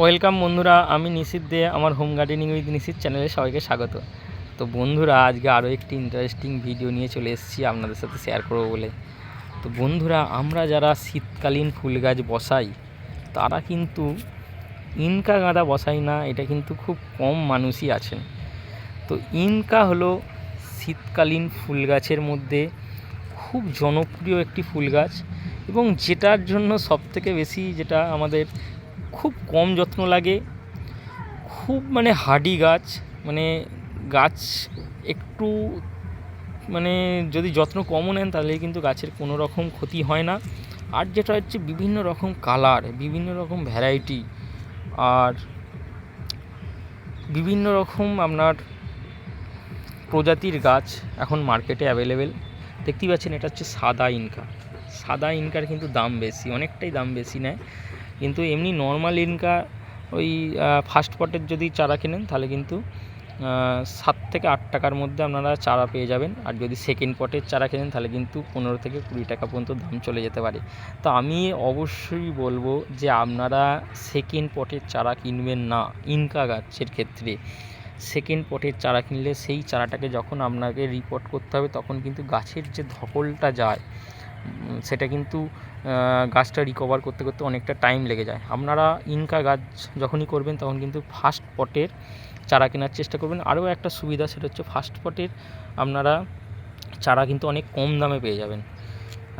Welcome বন্ধুরা, আমি নিশিত দে, আমার হোম গার্ডেনিং উইথ নিশিত চ্যানেলে সবাইকে স্বাগত। তো বন্ধুরা, আজকে আরও একটি ইন্টারেস্টিং ভিডিও নিয়ে চলে এসেছি, আপনাদের সাথে শেয়ার করব বলে। তো বন্ধুরা, আমরা যারা শীতকালীন ফুল গাছ বসাই, তারা কিন্তু ইনকা গাঁদা বসাই না, এটা কিন্তু খুব কম মানুষই আছেন। তো ইনকা হলো শীতকালীন ফুল গাছের মধ্যে খুব জনপ্রিয় একটি ফুল গাছ, এবং যেটার জন্য সবথেকে বেশি যেটা আমাদের খুব কম যত্ন লাগে, খুব মানে হার্ডি গাছ মানে গাছ একটু মানে যদি যত্ন কমও নেন তাহলে কিন্তু গাছের কোনো রকম ক্ষতি হয় না। আর যেটা হচ্ছে বিভিন্ন রকম কালার, বিভিন্ন রকম ভ্যারাইটি, আর বিভিন্ন রকম আপনার প্রজাতির গাছ এখন মার্কেটে অ্যাভেলেবেল। দেখতেই পাচ্ছেন এটা হচ্ছে সাদা ইনকা। সাদা ইনকার কিন্তু দাম বেশি, অনেকটাই দাম বেশি নেয়। কিন্তু এমনি নর্মাল ইনকা ওই ফার্স্ট পটের যদি চারা কেনেন, তাহলে কিন্তু সাত থেকে আট টাকার মধ্যে আপনারা চারা পেয়ে যাবেন। আর যদি সেকেন্ড পটের চারা কেনেন, তাহলে কিন্তু পনেরো থেকে কুড়ি টাকা পর্যন্ত দাম চলে যেতে পারে। তো আমি অবশ্যই বলব যে আপনারা সেকেন্ড পটের চারা কিনবেন না ইনকা গাছের ক্ষেত্রে। সেকেন্ড পটের চারা কিনলে সেই চারাটাকে যখন আপনাকে রিপোর্ট করতে হবে, তখন কিন্তু গাছের যে ধকলটা যায় সেটা কিন্তু গাছটা রিকভার করতে করতে অনেকটা টাইম লেগে যায়। আপনারা ইনকা গাছ যখনই করবেন, তখন কিন্তু ফার্স্ট পটের চারা কেনার চেষ্টা করবেন। আরও একটা সুবিধা সেটা হচ্ছে ফার্স্ট পটের আপনারা চারা কিন্তু অনেক কম দামে পেয়ে যাবেন।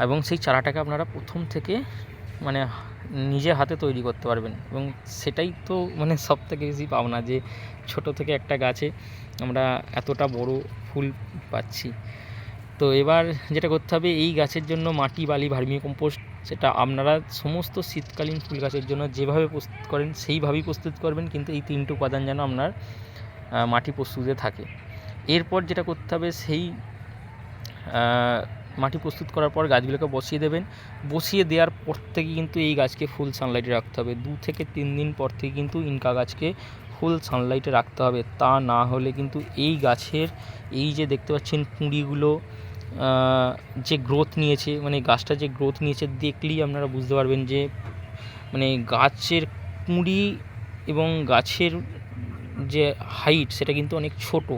এবং সেই চারাটাকে আপনারা প্রথম থেকে মানে নিজে হাতে তৈরি করতে পারবেন। এবং সেটাই তো মানে সব থেকে বেশি পাওনা যে ছোট থেকে একটা গাছে আমরা এতটা বড় ফুল পাচ্ছি। তো এবার যেটা করতে হবে এই গাছের জন্য মাটি বালি ভার্মি কম্পোস্ট সেটা আপনারা সমস্ত শীতকালীন ফুল গাছের জন্য যেভাবে প্রস্তুত করেন সেইভাবেই প্রস্তুত করবেন কিন্তু এই তিনটে উপাদান যেন আপনার মাটি প্রস্তুতে থাকে। এরপর যেটা করতে হবে সেই মাটি প্রস্তুত করার পর গাছগুলোকে বসিয়ে দেবেন। বসিয়ে দেওয়ার পর থেকে কিন্তু এই গাছকে ফুল সানলাইটে রাখতে হবে। দু থেকে তিন দিন পর থেকে কিন্তু ইনকা গাছকে ফুল সানলাইটে রাখতে হবে। তা না হলে কিন্তু এই গাছের এই যে দেখতে পাচ্ছেন কুঁড়িগুলো আহ, যে গ্রোথ নিয়েছে মানে গাছটা যে গ্রোথ নিয়েছে দেখলেই আপনারা বুঝতে পারবেন যে মানে গাছের কুঁড়ি এবং গাছের যে হাইট সেটা কিন্তু অনেক ছোট।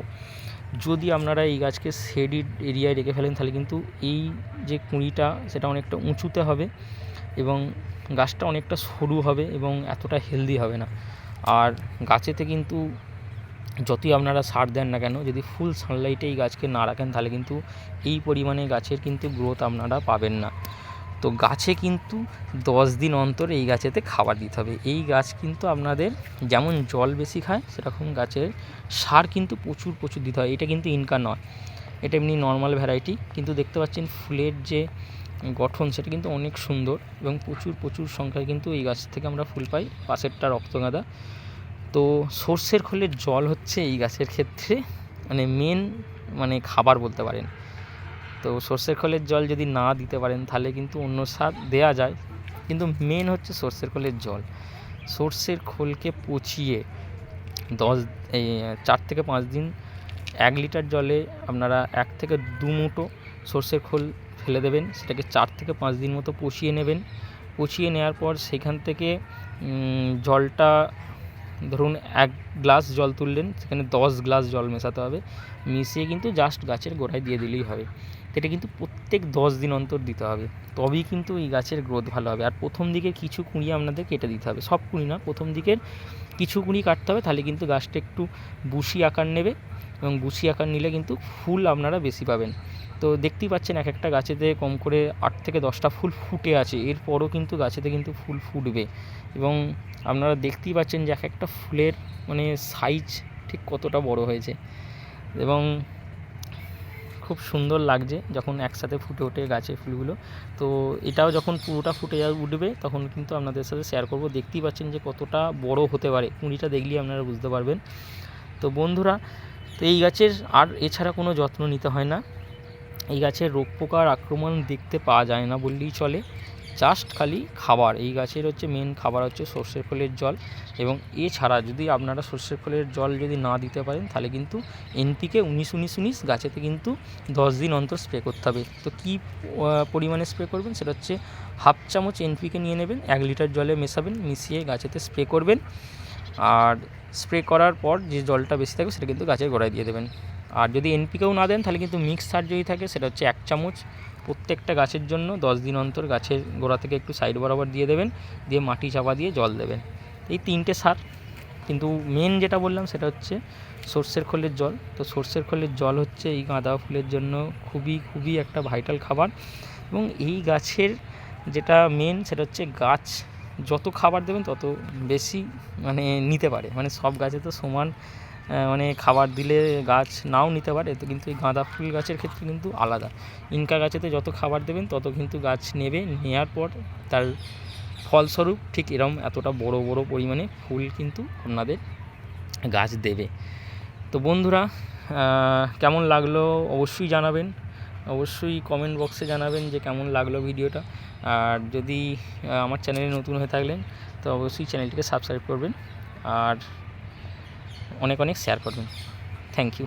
যদি আপনারা এই গাছকে শেডিড এরিয়ায় রেখে ফেলেন, তাহলে কিন্তু এই যে কুঁড়িটা সেটা অনেকটা উঁচুতে হবে এবং গাছটা অনেকটা সরু হবে এবং এতটা হেলদি হবে না। আর গাছেতে কিন্তু যতই আপনারা সার দেন না কেন, যদি ফুল সানলাইটে এই গাছকে না রাখেন, তাহলে কিন্তু এই পরিমাণে গাছের কিন্তু গ্রোথ আপনারা পাবেন না। তো গাছে কিন্তু দশ দিন অন্তর এই গাছেতে খাবার দিতে হবে। এই গাছ কিন্তু আপনাদের যেমন জল বেশি খায়, সেরকম গাছের সার কিন্তু প্রচুর প্রচুর দিতে হয়। এটা কিন্তু ইনকা নয়। এটা এমনি নর্মাল ভ্যারাইটি কিন্তু দেখতে পাচ্ছেন ফুলের যে গঠন, সেটা কিন্তু অনেক সুন্দর এবং প্রচুর প্রচুর সংখ্যায় কিন্তু এই গাছ থেকে আমরা ফুল পাই। পাশেরটা রক্তগাঁদা। তো সর্ষের খোলের জল হচ্ছে এই গাছের ক্ষেত্রে মানে মেন মানে খাবার বলতে পারেন। তো সর্ষের খোলের জল যদি না দিতে পারেন, তাহলে কিন্তু অন্য সার দেয়া যায়। কিন্তু মেন হচ্ছে সর্ষের খোলের জল। সর্ষের খোলকে পচিয়ে দশ এই চার থেকে পাঁচ দিন এক লিটার জলে আপনারা এক থেকে দু মুঠো সর্ষের খোল ফেলে দেবেন। সেটাকে চার থেকে পাঁচ দিন মতো পচিয়ে নেবেন। পচিয়ে নেওয়ার পর সেখান থেকে জলটা ধরুন এক গ্লাস জল তুললেন, সেখানে দশ গ্লাস জল মেশাতে হবে, মিশিয়ে কিন্তু জাস্ট গাছের গোড়ায় দিয়ে দিলেই হবে। এটা কিন্তু প্রত্যেক দশ দিন অন্তর দিতে হবে। তবেই কিন্তু এই গাছের গ্রোথ ভালো হবে। আর প্রথম দিকে কিছু কুঁড়ি আপনাদের কেটে দিতে হবে। সব কুঁড়ি না, প্রথম দিকের কিছু কুঁড়ি কাটতে হবে, তাহলে কিন্তু গাছটা একটু বুশি আকার নেবে এবং বুশি আকার নিলে কিন্তু ফুল আপনারা বেশি পাবেন। তো দেখতেই পাচ্ছেন এক একটা গাছেতে কম করে আট থেকে দশটা ফুল ফুটে আছে। এরপরও কিন্তু গাছেতে কিন্তু ফুল ফুটবে এবং আপনারা দেখতেই পাচ্ছেন যে এক একটা ফুলের মানে সাইজ ঠিক কতটা বড় হয়েছে। এবং খুব সুন্দর লাগছে যখন একসাথে ফুটে ওঠে গাছে ফুলগুলো। তো এটাও যখন পুরোটা ফুটে উঠবে তখন কিন্তু আপনাদের সাথে শেয়ার করব। দেখতেই পাচ্ছেন যে কতটা বড় হতে পারে। কুঁড়িটা দেখলেই আপনারা বুঝতে পারবেন। তো বন্ধুরা, তো এই গাছের আর এছাড়া কোনো যত্ন নিতে হয় না। এই গাছের রোগ পোকার আক্রমণ দেখতে পাওয়া যায় না বললেই চলে। জাস্ট খালি খাবার। এই গাছের হচ্ছে মেন খাবার হচ্ছে সর্ষের খোলের জল এবং এছাড়া যদি আপনারা সর্ষের খোলের জল যদি না দিতে পারেন, তাহলে কিন্তু এনপিকে উনিশ উনিশ উনিশ গাছেতে কিন্তু দশ দিন অন্তর স্প্রে করতে হবে। তো কী পরিমাণে স্প্রে করবেন? সেটা হচ্ছে হাফ চামচ এনপিকে নিয়ে নেবেন, এক লিটার জলে মেশাবেন, মিশিয়ে গাছেতে স্প্রে করবেন। আর স্প্রে করার পর যে জলটা বেশি থাকবে, সেটা কিন্তু গাছের গোড়ায় দিয়ে দেবেন। আর যদি এনপিকেও না দেন, তাহলে কিন্তু মিক্স সার যদি থাকে, সেটা হচ্ছে এক চামচ প্রত্যেকটা গাছের জন্য দশ দিন অন্তর গাছের গোড়া থেকে একটু সাইড বরাবর দিয়ে দেবেন, দিয়ে মাটি চাপা দিয়ে জল দেবেন। এই তিনটে সার, কিন্তু মেন যেটা বললাম সেটা হচ্ছে সর্ষের খোলের জল। তো সর্ষের খোলের জল হচ্ছে এই গাঁদা ফুলের জন্য খুবই খুবই একটা ভাইটাল খাবার। এবং এই গাছের যেটা মেন সেটা হচ্ছে গাছ যত খাবার দেবেন তত বেশি মানে নিতে পারে। মানে সব গাছে তো সমান মানে খাবার দিলে গাছ নাও নিতে পারে তো কিন্তু এই গাঁদা ফুল গাছের ক্ষেত্রে কিন্তু আলাদা। ইনকা গাছেতে যত খাবার দেবেন, তত কিন্তু গাছ নেবে। নেওয়ার পর তার ফলস্বরূপ ঠিক এরম এতটা বড় বড় পরিমাণে ফুল কিন্তু আপনাদের গাছ দেবে। তো বন্ধুরা কেমন লাগল অবশ্যই জানাবেন। অবশ্যই কমেন্ট বক্সে জানাবেন যে কেমন লাগল ভিডিওটা। আর যদি আমার চ্যানেলে নতুন হয়ে থাকলেন, তো অবশ্যই চ্যানেলটিকে সাবস্ক্রাইব করবেন। আর অনেক অনেক শেয়ার করবেন। Thank you